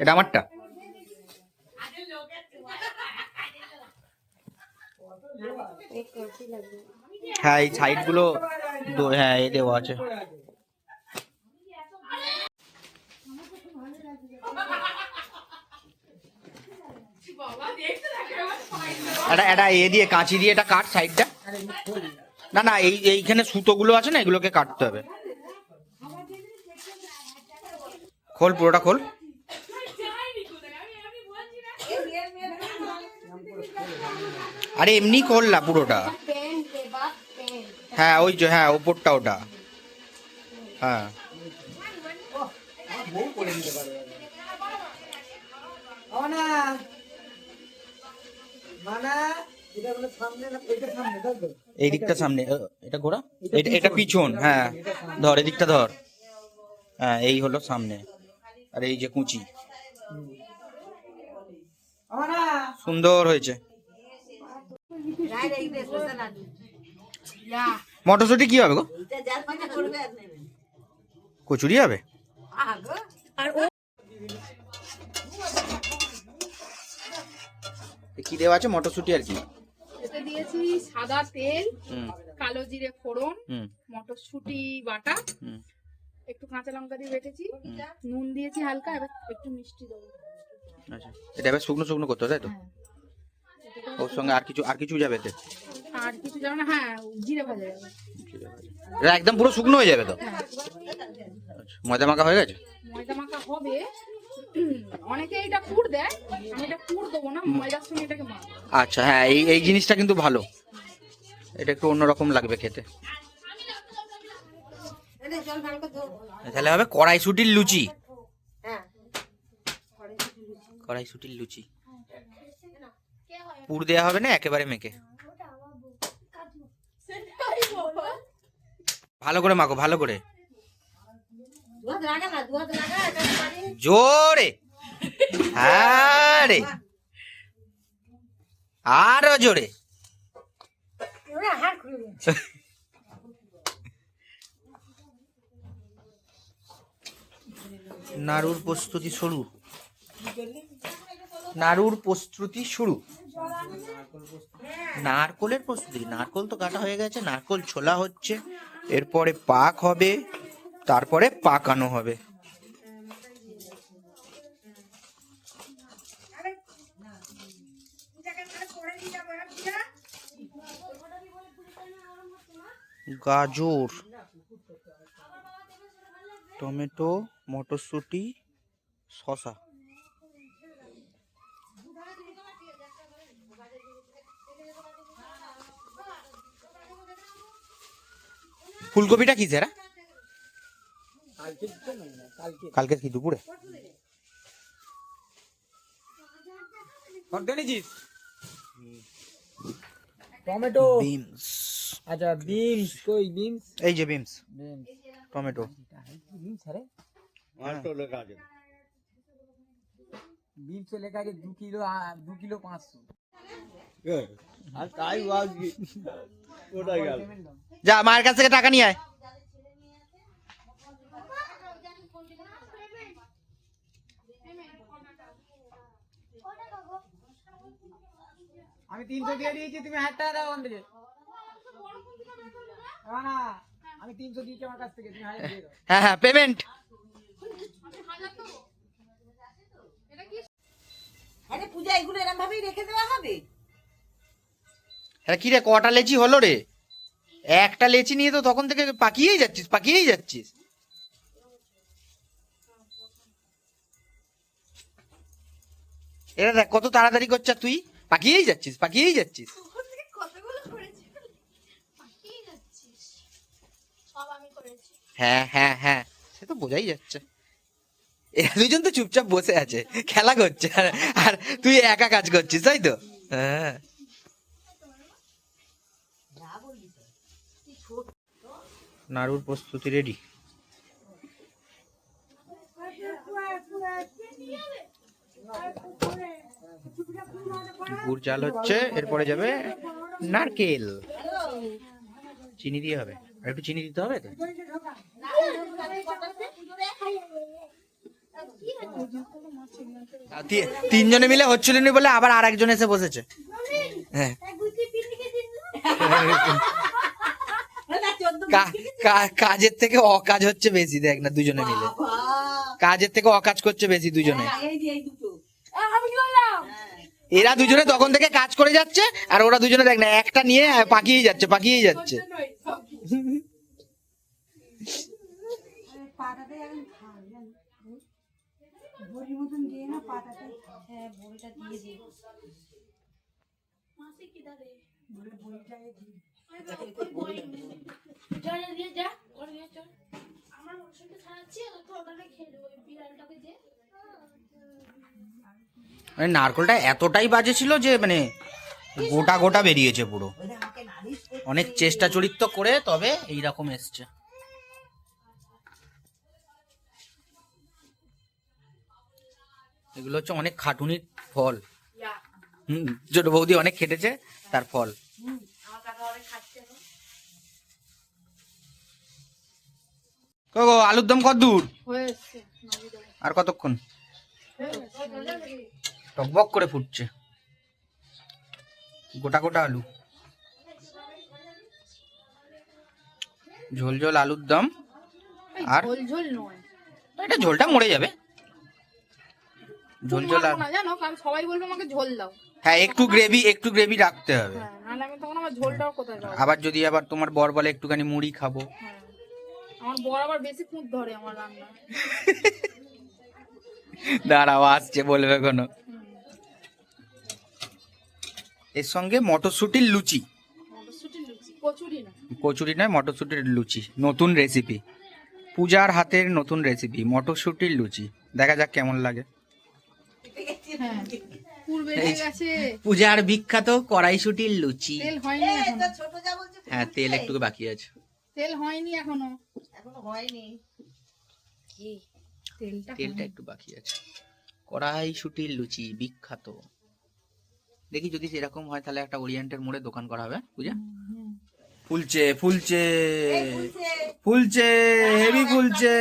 এটা আমারটা? হ্যাঁ এই সাইডগুলো হ্যাঁ এ দেওয়া আছে। এটা এটা এ দিয়ে, কাঁচি দিয়ে এটা কাট সাইডটা? না না, এই এইখানে সুতোগুলো আছে না, এগুলোকে কাটতে হবে। খোল পুরোটা খোল। আরে এমনি খোল না পুরোটা। হ্যাঁ ওই যে হ্যাঁ ওপরটা ওটা। হ্যাঁ। এই দিকটা সামনে এটা ঘোরা? এটা এটা পিছন। হ্যাঁ। ধর এদিকটা ধর। হ্যাঁ এই হলো সামনে। আর এই যে কুচি। সুন্দর হয়েছে। মটরশুটি কি হবে গো? কচুরি হবে? কি দেওয়া আছে? মটরশুটি আর কি? দিয়েছি সাদা তেল কালো জিরে ফোড়ন মটরশুঁটি বাটা একটু কাঁচা লঙ্কা দিয়ে বেটেছি নুন দিয়েছি হালকা এবার একটু মিষ্টি দেবো। আচ্ছা। এটা এবার শুকনো শুকনো করতে হবে তাই তো? হ্যাঁ। ওর সঙ্গে আর কিছু আর কিছু যাবে এতে? আর কিছু যাবে না হ্যাঁ জিরে ভাজা যাবে। এটা একদম পুরো শুকনো হয়ে যাবে তো? হ্যাঁ। আচ্ছা, ময়দা মাখা হয়ে গেছে? ময়দা মাখা হবে। অনেকে এটা পুর দেয় আমি এটা পুর দেবো না ময়দার সঙ্গে এটাকে মাখবো। আচ্ছা হ্যাঁ এই এই জিনিসটা কিন্তু ভালো। এটা একটু অন্যরকম লাগবে খেতে। তাহলে হবে কড়াইশুটির লুচি। কড়াইশুটির লুচি। পুর দেওয়া হবে না একেবারে মেখে। ভালো করে মাখো ভালো করে। জোরে। হ্যাঁ রে আরও জোরে। নাড়ুর প্রস্তুতি শুরু। নাড়ুর প্রস্তুতি শুরু। নারকলের প্রস্তুতি, নারকল তো কাটা হয়ে গেছে, নারকল ছোলা হচ্ছে, এরপরে পাক হবে, তারপরে পাকানো হবে। গাজর। টমেটো মটরশুঁটি শসা। ফুলকপিটা কি স্যার কালকে কি দুপুরে? টমেটো। বিমস আচ্ছা বিনস। কই বিনস? এই যে বিমস বিনস। টমেটো। আরে লেখা আছে দু কিলো দু কিলো পাঁচশো। যা মায়ের কাছ থেকে টাকা নিয়ে আয়। আমি তিনশো দিয়ে দিয়েছি তুমি হাজার টাকা দাও ওখান থেকে। না, না। আমি তিনশো দিয়েছি আমার কাছ থেকে তুমি হাজার দিয়ে দাও। হ্যাঁ হ্যাঁ পেমেন্ট আরে পূজা এগুলো এরকম ভাবেই রেখে দেওয়া হবে? হ্যাঁ কি রে কটা লেচি হলো রে? একটা লেচি নিয়ে তো তখন থেকে পাকিয়েই যাচ্ছিস পাকিয়েই যাচ্ছিস। এরা দেখ কত তাড়াতাড়ি করছিস তুই? পাকিয়েই যাচ্ছিস পাকিয়েই যাচ্ছিস। হ্যাঁ হ্যাঁ হ্যাঁ। সে তো বোঝাই যাচ্ছে। দুজন তো চুপচাপ বসে আছে, খেলা করছে। আর- তুই একা কাজ করছিস, তাই তো? হ্যাঁ। নাড়ুর প্রস্তুতি রেডি গুড় চাল হচ্ছে, এরপরে যাবে নারকেল। চিনি দিয়ে হবে। একটু চিনি দিতে হবে তো? তিনজনে মিলে হচ্ছিল না বলে আবার আর একজন এসে বসেছে। হ্যাঁ। কাজের থেকে অকাজ হচ্ছে বেশি, দেখ না, দুজনে মিলে। কাজের থেকে অকাজ করছে বেশি দুজনে। এরা দুজনে তখন থেকে কাজ করে যাচ্ছে, আর ওরা দুজনে দেখ না, একটা নিয়ে পাকিয়ে যাচ্ছে পাকিয়ে যাচ্ছে। মানে নারকলটা এতটাই বাজে ছিল যে মানে গোটা গোটা বেরিয়েছে পুরো। অনেক চেষ্টা চরিত্র করে তবে এইরকম এসছে। এগুলো হচ্ছে অনেক খাটুনির ফল। হুম ছোট বৌদি অনেক খেটেছে তার ফল। গো আলুর দম কত দূর। আর কতক্ষণ? টকবক করে ফুটছে। গোটা গোটা আলু। ঝোল ঝোল আলুর দম আর? ঝোল ঝোল নয়। এটা ঝোলটা মরে যাবে। ঝোল ঝোল আর না জানো? কারণ সবাই বলবে আমাকে ঝোল দাও। হ্যাঁ একটু গ্রেভি একটু গ্রেভি রাখতে হবে। হ্যাঁ নাহলে আমি তখন আমার ঝোলটাও কোথায় পাবো? আবার যদি আবার তোমার বর বলে একটুখানি মুড়ি খাব। হ্যাঁ। আমার বর আবার বেশি খুঁত ধরে আমার রান্না। দাঁড়াও আসছে বলবে কোনো এর সঙ্গে মটরশুটির লুচি মটরশুঁটি লুচি। কচুরি নয় মটরশুটির লুচি। নতুন রেসিপি পূজার হাতের নতুন রেসিপি মটরশুটির লুচি। দেখা যাক কেমন লাগে। হ্যাঁ পূজার বিখ্যাত কড়াইশুটির লুচি। তেল হয়নি এই এখনও। তো ছোট যা বলছে হ্যাঁ তেল একটু বাকি আছে। তেল হয়নি এখনও। এখনও হয়নি। তেলটা তেলটা একটু বাকি আছে। কড়াইশুটির লুচি বিখ্যাত। দেখি যদি সেরকম হয় তাহলে একটা ওরিয়েন্টের মোড়ে দোকান করা হবে পূজা। ফুলছে ফুলছে ফুলছে। হেভি ফুলছে?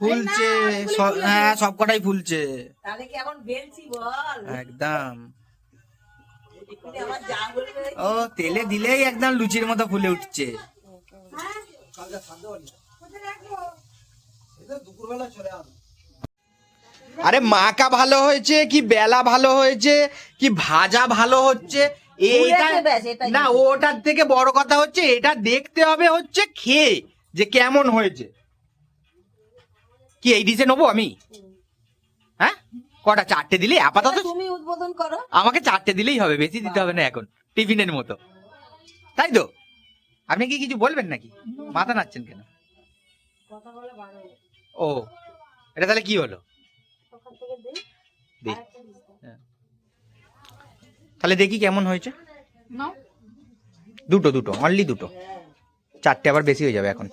ফুলছে সব- হ্যাঁ সব কটাই ফুলছে তাহলে কি এখন বেলছি বল? একদম। ও তেলে দিলেই একদম লুচির মতো ফুলে উঠছে। আরে মাকা ভালো হয়েছে কি বেলা ভালো হয়েছে কি ভাজা ভালো হচ্ছে? ব্যাস, না ওটার থেকে বড় কথা হচ্ছে এটা দেখতে হবে হচ্ছে খেয়ে যে কেমন হয়েছে। কি এই ডিশে নেব আমি? হ্যাঁ? কটা চারটে দিলে আপাতত তুমি উদ্বোধন করো। আমাকে চারটে দিলেই হবে বেশি দিতে হবে না এখন টিফিনের মতো। তাই তো? আপনি কি কিছু বলবেন নাকি? মাথা নাচ্ছেন কেন? ও এটা তাহলে কি হলো দিই। হ্যাঁ। তাহলে দেখি কেমন হয়েছে। দুটো দুটো অনলি দুটো। চারটে আবার বেশি হয়ে যাবে এখন।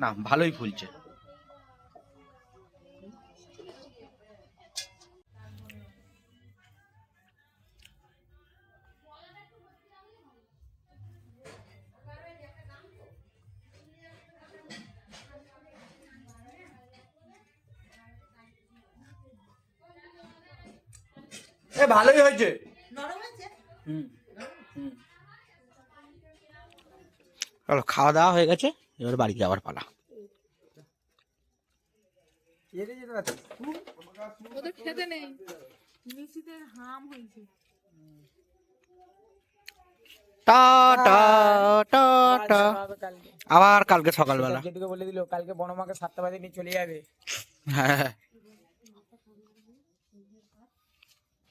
না ভালোই ফুলছে। এ ভালোই হয়েছে। চলো খাওয়া দাওয়া হয়ে গেছে এবার বাড়ি যাওয়ার পালা। এড়ে যেতে পারছিস ওদের খেতে নেই। মিষ্টিতে হাম হয়েছে। টা টা টা টা। আবার কালকে সকালবেলা। যেটুকু বলে দিল কালকে বনমাকে সাতটা বাজে নিয়ে চলে যাবে। হ্যাঁ।